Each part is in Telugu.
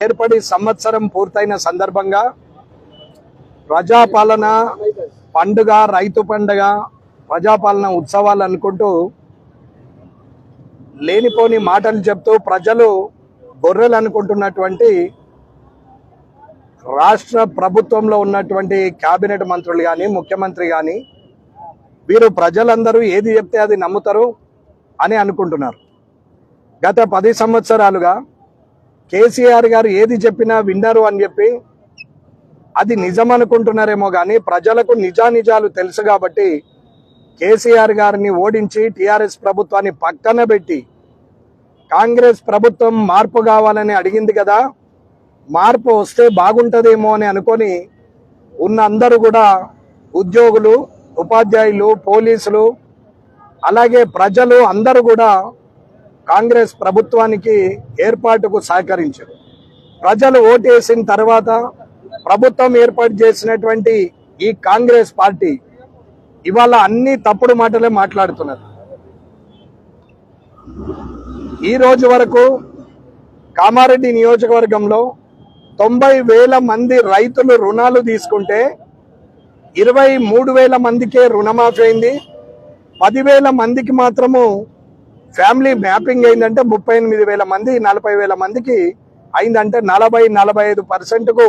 ఏర్పడి సంవత్సరం పూర్తయిన సందర్భంగా ప్రజాపాలన పండుగ రైతు పండుగ ప్రజాపాలన ఉత్సవాలు అనుకుంటూ లేనిపోని మాటలు చెప్తూ ప్రజలు గొర్రెలు అనుకుంటున్నటువంటి రాష్ట్ర ప్రభుత్వంలో ఉన్నటువంటి కేబినెట్ మంత్రులు కానీ ముఖ్యమంత్రి కానీ వీరు ప్రజలందరూ ఏది చెప్తే అది నమ్ముతారు అని అనుకుంటున్నారు. గత పది సంవత్సరాలుగా కేసీఆర్ గారు ఏది చెప్పినా విన్నారు అని చెప్పి అది నిజం అనుకుంటున్నారేమో కానీ ప్రజలకు నిజానిజాలు తెలుసు కాబట్టి కేసీఆర్ గారిని ఓడించి టీఆర్ఎస్ ప్రభుత్వాన్ని పక్కన పెట్టి కాంగ్రెస్ ప్రభుత్వం మార్పు కావాలని అడిగింది కదా మార్పు వస్తే బాగుంటుందేమో అని అనుకొని ఉన్న అందరూ కూడా ఉద్యోగులు ఉపాధ్యాయులు పోలీసులు అలాగే ప్రజలు అందరూ కూడా కాంగ్రెస్ ప్రభుత్వానికి ఏర్పాటుకు సహకరించారు. ప్రజలు ఓటేసిన తర్వాత ప్రభుత్వం ఏర్పాటు చేసినటువంటి ఈ కాంగ్రెస్ పార్టీ ఇవాళ అన్ని తప్పుడు మాటలే మాట్లాడుతున్నారు. ఈ రోజు వరకు కామారెడ్డి నియోజకవర్గంలో తొంభై వేల మంది రైతులు రుణాలు తీసుకుంటే ఇరవై మూడు వేల మందికే రుణమాఫీ అయింది. పదివేల మందికి మాత్రము ఫ్యామిలీ మ్యాపింగ్ అయిందంటే ముప్పై ఎనిమిది వేల మంది నలభై వేల మందికి అయిందంటే నలభై నలభై ఐదు పర్సెంట్కు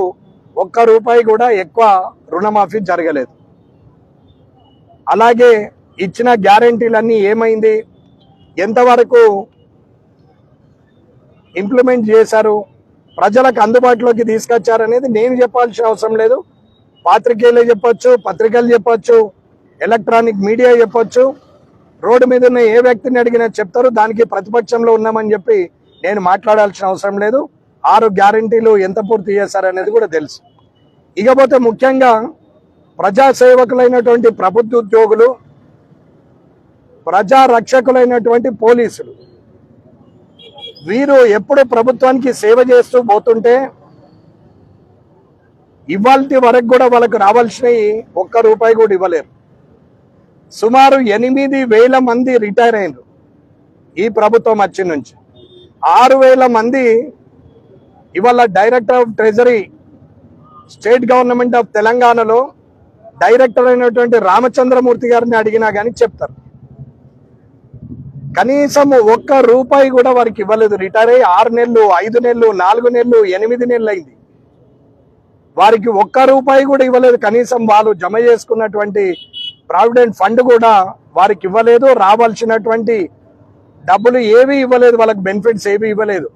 ఒక్క రూపాయి కూడా ఎక్కువ రుణమాఫీ జరగలేదు. అలాగే ఇచ్చిన గ్యారంటీలన్నీ ఏమైంది? ఎంతవరకు ఇంప్లిమెంట్ చేశారు? ప్రజలకు అందుబాటులోకి తీసుకొచ్చారనేది నేను చెప్పాల్సిన అవసరం లేదు. పాత్రికేయులే చెప్పొచ్చు పత్రికలు చెప్పొచ్చు ఎలక్ట్రానిక్ మీడియా చెప్పొచ్చు. రోడ్డు మీద ఉన్న ఏ వ్యక్తిని అడిగినా చెప్తారు దానికి ప్రతిపక్షంలో ఉన్నామని చెప్పి నేను మాట్లాడాల్సిన అవసరం లేదు. ఆరు గ్యారంటీలు ఎంత పూర్తి చేశారనేది కూడా తెలుసు. ఇకపోతే ముఖ్యంగా ప్రజాసేవకులైనటువంటి ప్రభుత్వ ఉద్యోగులు ప్రజా రక్షకులైనటువంటి పోలీసులు వీరు ఎప్పుడు ప్రభుత్వానికి సేవ చేస్తూ పోతుంటే ఇవాళ వరకు కూడా వాళ్ళకు రావాల్సినవి ఒక్క రూపాయి కూడా ఇవ్వలేరు. సుమారు ఎనిమిది వేల మంది రిటైర్ అయినారు ఈ ప్రభుత్వం వచ్చి నుంచి. ఆరు వేల మంది ఇవాళ director of treasury state government of తెలంగాణలో డైరెక్టర్ అయినటువంటి రామచంద్రమూర్తి గారిని అడిగినా కానీ చెప్తారు. కనీసం ఒక్క రూపాయి కూడా వారికి ఇవ్వలేదు. రిటైర్ అయ్యి ఆరు నెలలు ఐదు నెలలు నాలుగు నెలలు ఎనిమిది నెలలు అయింది. వారికి ఒక్క రూపాయి కూడా ఇవ్వలేదు. కనీసం వాళ్ళు జమ చేసుకున్నటువంటి ప్రావిడెంట్ ఫండ్ కూడా వారికి ఇవ్వలేదు రావాల్సినటువంటి డబ్బులు ఏవి ఇవ్వలేదు వాళ్ళకి బెనిఫిట్స్ ఏవి ఇవ్వలేదు.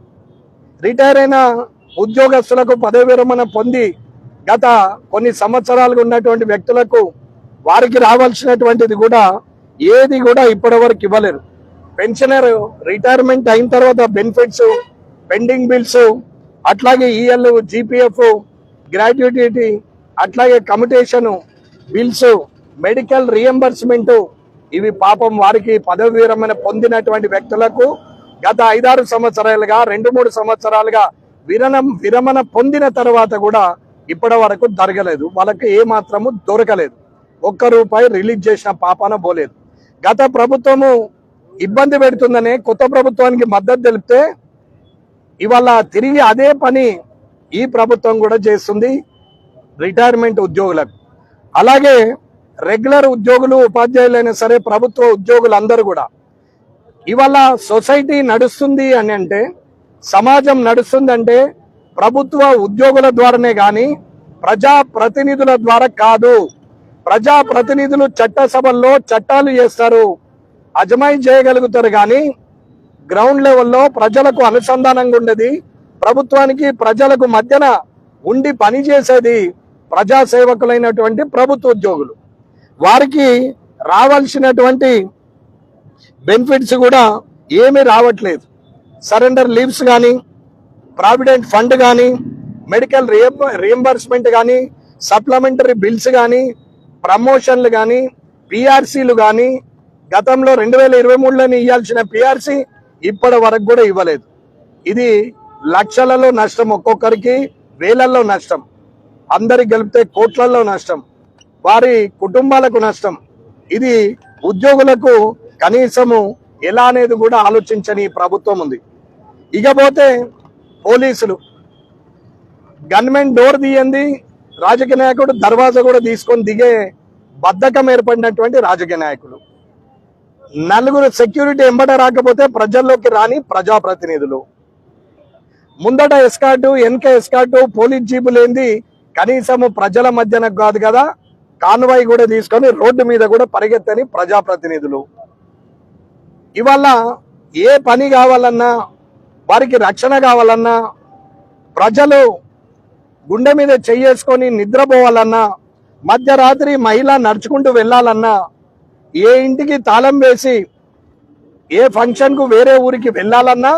రిటైర్ అయిన ఉద్యోగస్తులకు పదవి విరమణ పొంది గత కొన్ని సంవత్సరాలుగా ఉన్నటువంటి వ్యక్తులకు వారికి రావాల్సినటువంటిది కూడా ఏది కూడా ఇప్పటి వరకు ఇవ్వలేరు పెన్షనర్ రిటైర్మెంట్ అయిన తర్వాత బెనిఫిట్స్ పెండింగ్ బిల్స్ అట్లాగే ఈఎల్ జీపీఎఫ్ గ్రాడ్యుయేటీ అట్లాగే కమిటేషన్ బిల్స్ మెడికల్ రియంబర్స్మెంట్ ఇవి పాపం వారికి పదవి విరమణ పొందినటువంటి వ్యక్తులకు గత ఐదారు సంవత్సరాలుగా రెండు మూడు సంవత్సరాలుగా విరణం విరమణ పొందిన తర్వాత కూడా ఇప్పటి వరకు జరగలేదు. వాళ్ళకి ఏ మాత్రము దొరకలేదు. ఒక్క రూపాయి రిలీజ్ చేసిన పాపాన పోలేదు. గత ప్రభుత్వము ఇబ్బంది పెడుతుందనే కొత్త ప్రభుత్వానికి మద్దతు తెలిపితే ఇవాళ తిరిగి అదే పని ఈ ప్రభుత్వం కూడా చేస్తుంది. రిటైర్మెంట్ ఉద్యోగులకు. అలాగే రెగ్యులర్ ఉద్యోగులు ఉపాధ్యాయులైనా సరే ప్రభుత్వ ఉద్యోగులు అందరూ కూడా ఇవాళ సొసైటీ నడుస్తుంది అని అంటే సమాజం నడుస్తుందంటే ప్రభుత్వ ఉద్యోగుల ద్వారానే కానీ ప్రజా ప్రతినిధుల ద్వారా కాదు. ప్రజా ప్రతినిధులు చట్టసభల్లో చట్టాలు చేస్తారు. అజమాయి చేయగలుగుతారు కానీ గ్రౌండ్ లెవెల్లో ప్రజలకు అనుసంధానంగా ఉండేది ప్రభుత్వానికి ప్రజలకు మధ్యన ఉండి పనిచేసేది ప్రజాసేవకులైనటువంటి ప్రభుత్వ ఉద్యోగులు. వారికి రావాల్సినటువంటి బెనిఫిట్స్ కూడా ఏమీ రావట్లేదు. సరెండర్ లీవ్స్ కానీ ప్రావిడెంట్ ఫండ్ కానీ మెడికల్ రియంబర్స్మెంట్ కానీ సప్లిమెంటరీ బిల్స్ కానీ ప్రమోషన్లు కానీ పిఆర్సీలు కానీ గతంలో రెండు వేల ఇరవై మూడులోని ఇవ్వాల్సిన పిఆర్సీ ఇప్పటి వరకు కూడా ఇవ్వలేదు. ఇది లక్షలలో నష్టం ఒక్కొక్కరికి వేలల్లో నష్టం. అందరికి గెలిపితే కోట్లలో నష్టం. వారి కుటుంబాలకు నష్టం. ఇది ఉద్యోగులకు కనీసము ఎలా అనేది కూడా ఆలోచించని ప్రభుత్వం ఉంది. ఇకపోతే పోలీసులు. గన్మెన్ డోర్ తీయండి రాజకీయ నాయకుడు దర్వాజా కూడా తీసుకొని దిగే బద్ధకం ఏర్పడినటువంటి రాజకీయ నాయకులు. నలుగురు సెక్యూరిటీ ఎంబట రాకపోతే ప్రజల్లోకి రాని ప్రజాప్రతినిధులు. ముందట ఎస్కాటు వెనక ఎస్కాటు పోలీస్ జీపులు కనీసము ప్రజల మధ్యన కాదు కదా కాన్వాయ్ కూడా తీసుకొని రోడ్డు మీద కూడా పరిగెత్తని ప్రజాప్రతినిధులు. ఇవాళ ఏ పని కావాలన్నా వారికి రక్షణ కావాలన్నా ప్రజలు గుండె మీద చెయ్యేసుకొని నిద్రపోవాలన్నా మధ్యరాత్రి మహిళ నడుచుకుంటూ వెళ్ళాలన్నా ఏ ఇంటికి తాళం వేసి ఏ ఫంక్షన్కు వేరే ఊరికి వెళ్ళాలన్నా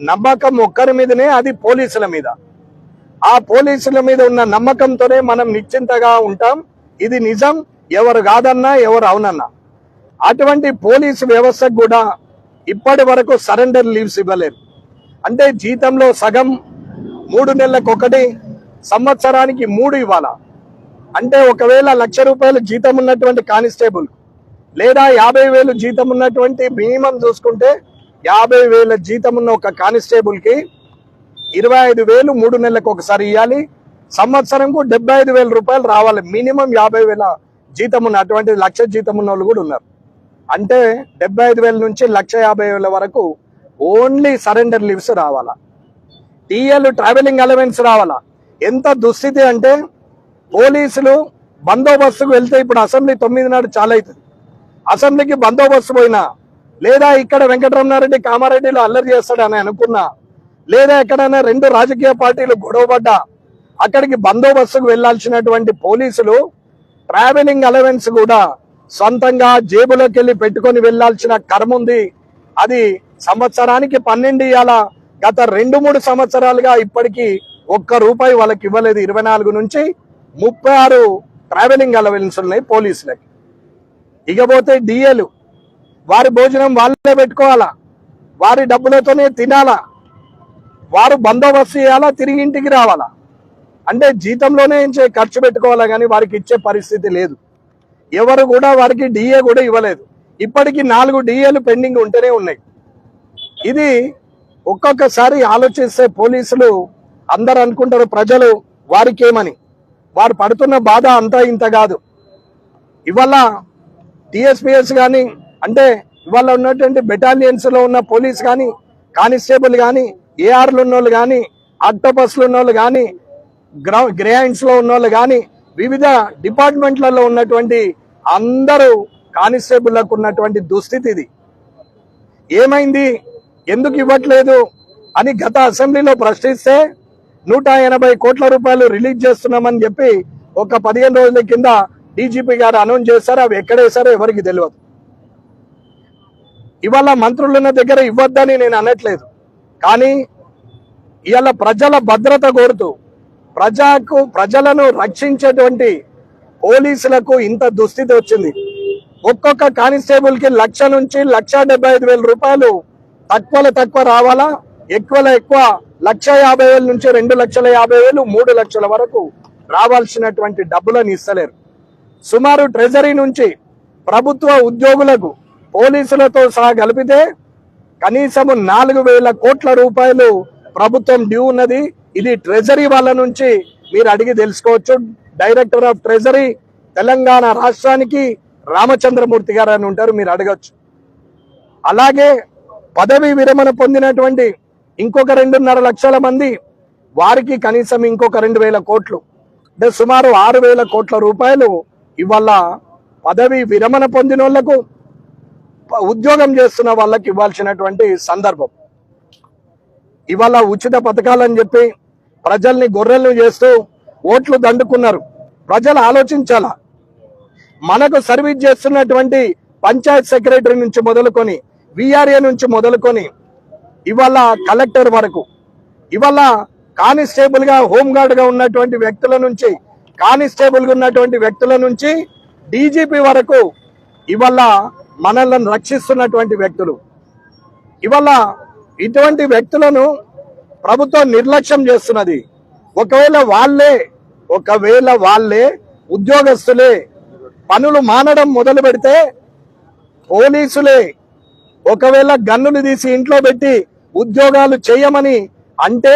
నమ్మకం ఒక్కరి మీదనే అది పోలీసుల మీద. ఆ పోలీసుల మీద ఉన్న నమ్మకంతోనే మనం నిశ్చింతగా ఉంటాం. ఇది నిజం ఎవరు కాదన్నా ఎవరు అవునన్నా. అటువంటి పోలీసు వ్యవస్థకు కూడా ఇప్పటి వరకు సరెండర్ లీవ్స్ ఇవ్వలేదు. అంటే జీతంలో సగం మూడు నెలలకు ఒకటి సంవత్సరానికి మూడు ఇవ్వాలా? అంటే ఒకవేళ లక్ష రూపాయలు జీతం ఉన్నటువంటి కానిస్టేబుల్ లేదా యాభై వేలు జీతం ఉన్నటువంటి మినిమం చూసుకుంటే యాభై వేల జీతం ఉన్న ఒక కానిస్టేబుల్కి ఇరవై ఐదు వేలు మూడు నెలలకు ఒకసారి ఇవ్వాలి. సంవత్సరంకు డెబ్బై ఐదు వేల రూపాయలు రావాలి. మినిమం యాభై వేల జీతం ఉన్న అటువంటి లక్ష జీతం ఉన్న వాళ్ళు కూడా ఉన్నారు. అంటే డెబ్బై ఐదు వేల నుంచి లక్ష యాభై వేల వరకు ఓన్లీ సరెండర్ లీవ్స్ రావాలా? టీఎల్ ట్రావెలింగ్ అలవెన్స్ రావాలా? ఎంత దుస్థితి అంటే పోలీసులు బందోబస్తుకు వెళ్తే ఇప్పుడు అసెంబ్లీ తొమ్మిది నాడు చాలా అవుతుంది అసెంబ్లీకి బందోబస్తు పోయినా లేదా ఇక్కడ వెంకటరమణారెడ్డి కామారెడ్డిలో అల్లరి చేస్తాడని అనుకున్నా లేదా ఎక్కడైనా రెండు రాజకీయ పార్టీలు గొడవపడ్డా అక్కడికి బందోబస్తుకు వెళ్ళాల్సినటువంటి పోలీసులు ట్రావెలింగ్ అలవెన్స్ కూడా సొంతంగా జేబులోకి వెళ్ళి పెట్టుకొని వెళ్ళాల్సిన కర్మ ఉంది. అది సంవత్సరానికి పన్నెండు ఇయాల గత రెండు మూడు సంవత్సరాలుగా ఇప్పటికీ ఒక్క రూపాయి వాళ్ళకి ఇవ్వలేదు. ఇరవై నాలుగు నుంచి ముప్పై ఆరు ట్రావెలింగ్ అలవెన్స్ ఉన్నాయి పోలీసులకి. ఇకపోతే డిఏలు వారి భోజనం వాళ్ళే పెట్టుకోవాలా? వారి డబ్బులతోనే తినాలా? వారు బందోబస్తు చేయాలా? తిరిగి ఇంటికి రావాలా? అంటే జీతంలోనే ఇచ్చే ఖర్చు పెట్టుకోవాలా కానీ వారికి ఇచ్చే పరిస్థితి లేదు. ఎవరు కూడా వారికి డిఏ కూడా ఇవ్వలేదు. ఇప్పటికీ నాలుగు డిఏలు పెండింగ్ ఉంటూనే ఉన్నాయి. ఇది ఒక్కొక్కసారి ఆలోచిస్తే పోలీసులు అందరు అనుకుంటారు ప్రజలు వారికేమని. వారు పడుతున్న బాధ అంతా ఇంత కాదు. ఇవాళ టీఎస్పిఎస్ కానీ అంటే ఇవాళ ఉన్నటువంటి బెటాలియన్స్లో ఉన్న పోలీస్ కానీ కానిస్టేబుల్ కానీ ఏఆర్లు ఉన్న వాళ్ళు కానీ ఆక్టోపస్లు ఉన్న వాళ్ళు కానీ గ్రౌ గ్రేయాండ్స్లో ఉన్న వాళ్ళు కానీ వివిధ డిపార్ట్మెంట్లలో ఉన్నటువంటి అందరూ కానిస్టేబుల్లకు ఉన్నటువంటి దుస్థితి ఇది. ఏమైంది? ఎందుకు ఇవ్వట్లేదు? అని గత అసెంబ్లీలో ప్రశ్నిస్తే నూట ఎనభై కోట్ల రూపాయలు రిలీజ్ చేస్తున్నామని చెప్పి ఒక పదిహేను రోజుల కింద డీజీపీ గారు అనౌన్స్ చేశారు. అవి ఎక్కడేశారో ఎవరికి తెలియదు. ఇవాళ మంత్రులున్న దగ్గర ఇవ్వద్దని నేను అనట్లేదు. కానీ ఇవాళ ప్రజల భద్రత కోరుతూ ప్రజకు ప్రజలను రక్షించేటువంటి పోలీసులకు ఇంత దుస్థితి వచ్చింది. ఒక్కొక్క కానిస్టేబుల్కి లక్ష నుంచి లక్ష డెబ్బై ఐదు వేల రూపాయలు తక్కువలో తక్కువ రావాలా? ఎక్కువలో ఎక్కువ లక్ష యాభై వేల నుంచి రెండు లక్షల యాభై వేలు మూడు లక్షల వరకు రావాల్సినటువంటి డబ్బులను ఇస్తలేరు. సుమారు ట్రెజరీ నుంచి ప్రభుత్వ ఉద్యోగులకు పోలీసులతో సహా కలిపితే కనీసము నాలుగు వేల కోట్ల రూపాయలు ప్రభుత్వం డ్యూ ఉన్నది. ఇది ట్రెజరీ వాళ్ళ నుంచి మీరు అడిగి తెలుసుకోవచ్చు. డైరెక్టర్ ఆఫ్ ట్రెజరీ తెలంగాణ రాష్ట్రానికి రామచంద్రమూర్తి గారు అని ఉంటారు మీరు అడగచ్చు. అలాగే పదవి విరమణ పొందినటువంటి ఇంకొక రెండున్నర లక్షల మంది వారికి కనీసం ఇంకొక రెండు వేల కోట్లు అంటే సుమారు ఆరు వేల కోట్ల రూపాయలు ఇవాళ పదవి విరమణ పొందిన వాళ్ళకు ఉద్యోగం చేస్తున్న వాళ్ళకి ఇవ్వాల్సినటువంటి సందర్భం. ఇవాళ ఉచిత పథకాలని చెప్పి ప్రజల్ని గొర్రెలను చేస్తూ ఓట్లు దండుకున్నారు. ప్రజలు ఆలోచించాలా? మనకు సర్వీస్ చేస్తున్నటువంటి పంచాయత్ సెక్రటరీ నుంచి మొదలుకొని విఆర్ఏ నుంచి మొదలుకొని ఇవాళ కలెక్టర్ వరకు ఇవాళ కానిస్టేబుల్గా హోంగార్డ్గా ఉన్నటువంటి వ్యక్తుల నుంచి కానిస్టేబుల్గా ఉన్నటువంటి వ్యక్తుల నుంచి డీజీపీ వరకు ఇవాళ మనల్ని రక్షిస్తున్నటువంటి వ్యక్తులు. ఇవాళ ఇటువంటి వ్యక్తులను ప్రభుత్వం నిర్లక్ష్యం చేస్తున్నది. ఒకవేళ వాళ్ళే ఒకవేళ వాళ్ళే ఉద్యోగస్తులే పనులు మానడం మొదలు పెడితే పోలీసులే ఒకవేళ గన్నులు తీసి ఇంట్లో పెట్టి ఉద్యోగాలు చేయమని అంటే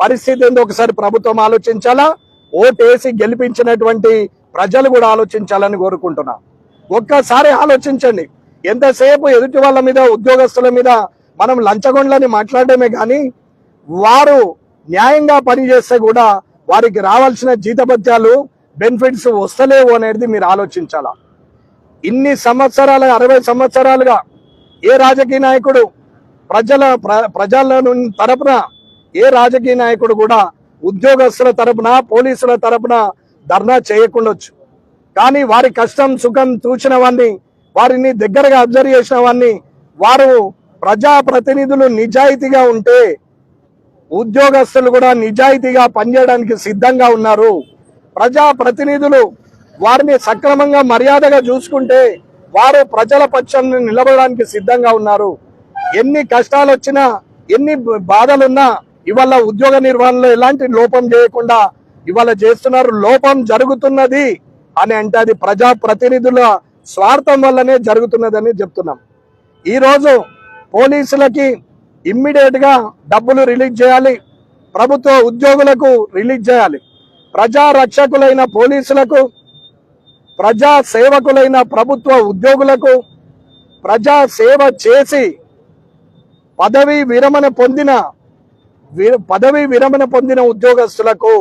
పరిస్థితి ఏందో ఒకసారి ప్రభుత్వం ఆలోచించాలా? ఓటేసి గెలిపించినటువంటి ప్రజలు కూడా ఆలోచించాలని కోరుకుంటున్నా. ఒక్కసారి ఆలోచించండి. ఎంతసేపు ఎదుటి వాళ్ళ మీద ఉద్యోగస్తుల మీద మనం లంచగొండలని మాట్లాడమే కానీ వారు న్యాయంగా పనిచేస్తే కూడా వారికి రావాల్సిన జీతభత్యాలు బెనిఫిట్స్ వస్తలేవు అనేది మీరు ఆలోచించాలా? ఇన్ని సంవత్సరాలుగా అరవై సంవత్సరాలుగా ఏ రాజకీయ నాయకుడు ప్రజల ప్ర- ప్రజల తరపున ఏ రాజకీయ నాయకుడు కూడా ఉద్యోగస్తుల తరపున పోలీసుల తరపున ధర్నా చేయకుండొచ్చు. కానీ వారి కష్టం సుఖం చూసిన వారిని వారిని దగ్గరగా అబ్జర్వ్ చేసిన వాడిని వారు ప్రజా ప్రతినిధులు నిజాయితీగా ఉంటే ఉద్యోగస్తులు కూడా నిజాయితీగా పనిచేయడానికి సిద్ధంగా ఉన్నారు. ప్రజా ప్రతినిధులు వారిని సక్రమంగా మర్యాదగా చూసుకుంటే వారు ప్రజల పక్షాన్ని నిలబడడానికి సిద్ధంగా ఉన్నారు. ఎన్ని కష్టాలు వచ్చినా ఎన్ని బాధలున్నా ఇవాళ ఉద్యోగ నిర్వహణలో ఎలాంటి లోపం చేయకుండా ఇవాళ చేస్తున్నారు. లోపం జరుగుతున్నది అని అంటే అది ప్రజా ప్రతినిధుల స్వార్థం వల్లనే జరుగుతున్నదని చెప్తున్నాం. ఈరోజు పోలీసులకి ఇమ్మీడియట్గా డబ్బులు రిలీజ్ చేయాలి. ప్రభుత్వ ఉద్యోగులకు రిలీజ్ చేయాలి. ప్రజా రక్షకులైన పోలీసులకు ప్రజా సేవకులైన ప్రభుత్వ ఉద్యోగులకు ప్రజా సేవ చేసి పదవి విరమణ పొందిన వి- పదవి విరమణ పొందిన ఉద్యోగస్తులకు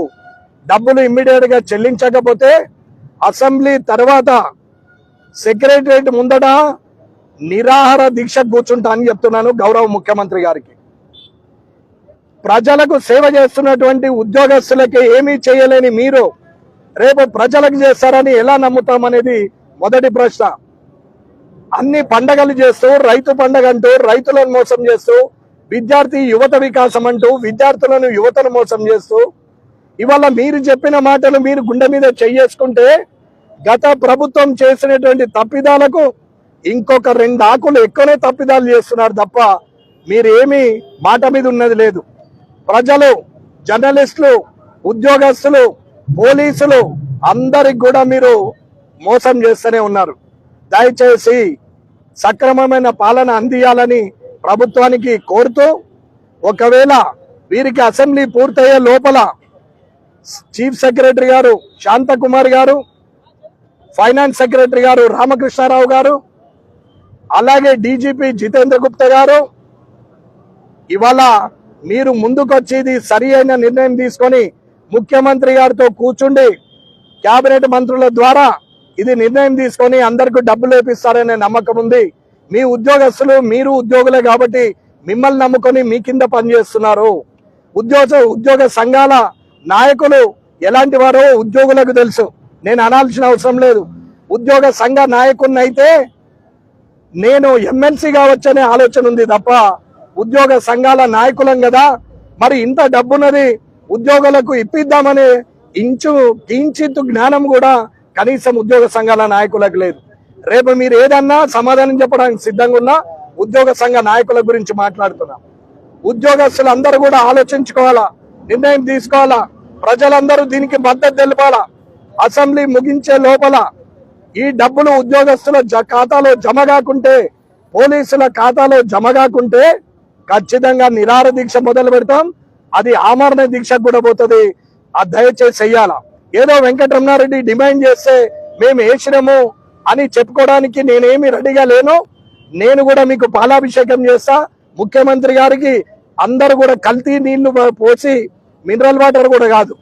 డబ్బులు ఇమ్మీడియట్గా చెల్లించకపోతే అసెంబ్లీ తర్వాత సెక్రటరియట్ ముందట నిరాహార దీక్ష కూర్చుంటా అని చెప్తున్నాను గౌరవ ముఖ్యమంత్రి గారికి. ప్రజలకు సేవ చేస్తున్నటువంటి ఉద్యోగస్తులకి ఏమీ చేయలేని మీరు రేపు ప్రజలకు చేస్తారని ఎలా నమ్ముతామనేది మొదటి ప్రశ్న. అన్ని పండగలు చేస్తూ రైతు పండగ అంటూ రైతులను మోసం చేస్తూ విద్యార్థి యువత వికాసం అంటూ విద్యార్థులను యువతను మోసం చేస్తూ ఇవాళ మీరు చెప్పిన మాటలు మీరు గుండె మీద చెయ్యేసుకుంటే గత ప్రభుత్వం చేసినటువంటి తప్పిదాలకు ఇంకొక రెండు ఆకులు ఎక్కువనే తప్పిదాలు చేస్తున్నారు తప్ప మీరేమీ మాట మీద ఉన్నది లేదు. ప్రజలు జర్నలిస్టులు ఉద్యోగస్తులు పోలీసులు అందరికి కూడా మీరు మోసం చేస్తూనే ఉన్నారు. దయచేసి సక్రమమైన పాలన అందియాలని ప్రభుత్వానికి కోరుతూ ఒకవేళ వీరికి అసెంబ్లీ పూర్తయ్యే లోపల చీఫ్ సెక్రటరీ గారు శాంతకుమార్ గారు ఫైనాన్స్ సెక్రటరీ గారు రామకృష్ణారావు గారు అలాగే డీజీపీ జితేంద్ర గుప్తా గారు ఇవాళ మీరు ముందుకొచ్చేది సరి అయిన నిర్ణయం తీసుకొని ముఖ్యమంత్రి గారితో కూర్చుండి కేబినెట్ మంత్రుల ద్వారా ఇది నిర్ణయం తీసుకొని అందరికి డబ్బులు వేపిస్తారనే నమ్మకం ఉంది. మీ ఉద్యోగస్తులు మీరు ఉద్యోగులే కాబట్టి మిమ్మల్ని నమ్ముకొని మీ కింద పనిచేస్తున్నారు. ఉద్యోగ ఉద్యోగ సంఘాల నాయకులు ఎలాంటి వారో ఉద్యోగులకు తెలుసు. నేను అనాల్సిన అవసరం లేదు. ఉద్యోగ సంఘ నాయకుడిని అయితే నేను ఎమ్మెల్సీ కావచ్చనే ఆలోచన ఉంది తప్ప ఉద్యోగ సంఘాల నాయకులం కదా. మరి ఇంత డబ్బున్నది ఉద్యోగులకు ఇప్పిద్దామనే ఇంచు కించిత్ జ్ఞానం కూడా కనీసం ఉద్యోగ సంఘాల నాయకులకు లేదు. రేపు మీరు ఏదన్నా సమాధానం చెప్పడానికి సిద్ధంగా ఉన్నా ఉద్యోగ సంఘ నాయకుల గురించి మాట్లాడుతున్నా. ఉద్యోగస్తులు అందరూ కూడా ఆలోచించుకోవాలా? నిర్ణయం తీసుకోవాలా? ప్రజలందరూ దీనికి మద్దతు తెలపాలా? అసెంబ్లీ ముగించే లోపల ఈ డబ్బులు ఉద్యోగస్తుల జ- ఖాతాలో జమ కాకుంటే పోలీసుల ఖాతాలో జమ కాకుంటే ఖచ్చితంగా నిరార దీక్ష మొదలు పెడతాం. అది ఆమరణ దీక్షకు కూడా పోతుంది. ఆ దయచేసి చెయ్యాలా? ఏదో వెంకటరమణారెడ్డి డిమాండ్ చేస్తే మేము వేసినాము అని చెప్పుకోవడానికి నేనేమి రెడీగా లేను. నేను కూడా మీకు పాలాభిషేకం చేస్తా. ముఖ్యమంత్రి గారికి అందరు కూడా కల్తీ నీళ్ళు పోసి మినరల్ వాటర్ కూడా కాదు.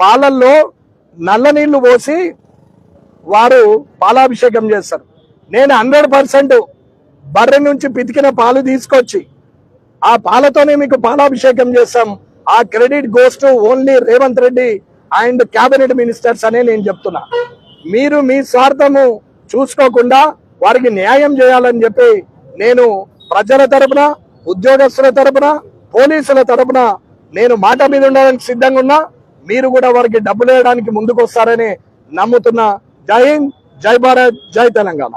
పాలల్లో నల్ల నీళ్ళు పోసి వారు పాలాభిషేకం చేస్తారు. నేను హండ్రెడ్ పర్సెంట్ బర్రె నుంచి పితికిన పాలు తీసుకొచ్చి ఆ పాలతోనే మీకు పాలాభిషేకం చేస్తాం. ఆ credit goes to only Revanth Reddy and cabinet ministers అనే నేను చెప్తున్నా. మీరు మీ స్వార్థము చూసుకోకుండా వారికి న్యాయం చేయాలని చెప్పి నేను ప్రజల తరపున ఉద్యోగస్తుల తరపున పోలీసుల తరపున నేను మాట మీద ఉండడానికి సిద్ధంగా ఉన్నా. మీరు కూడా వారికి డబ్బులు వేయడానికి ముందుకు వస్తారని నమ్ముతున్నా. జై హింద్ జై భారత్ జై తెలంగాణ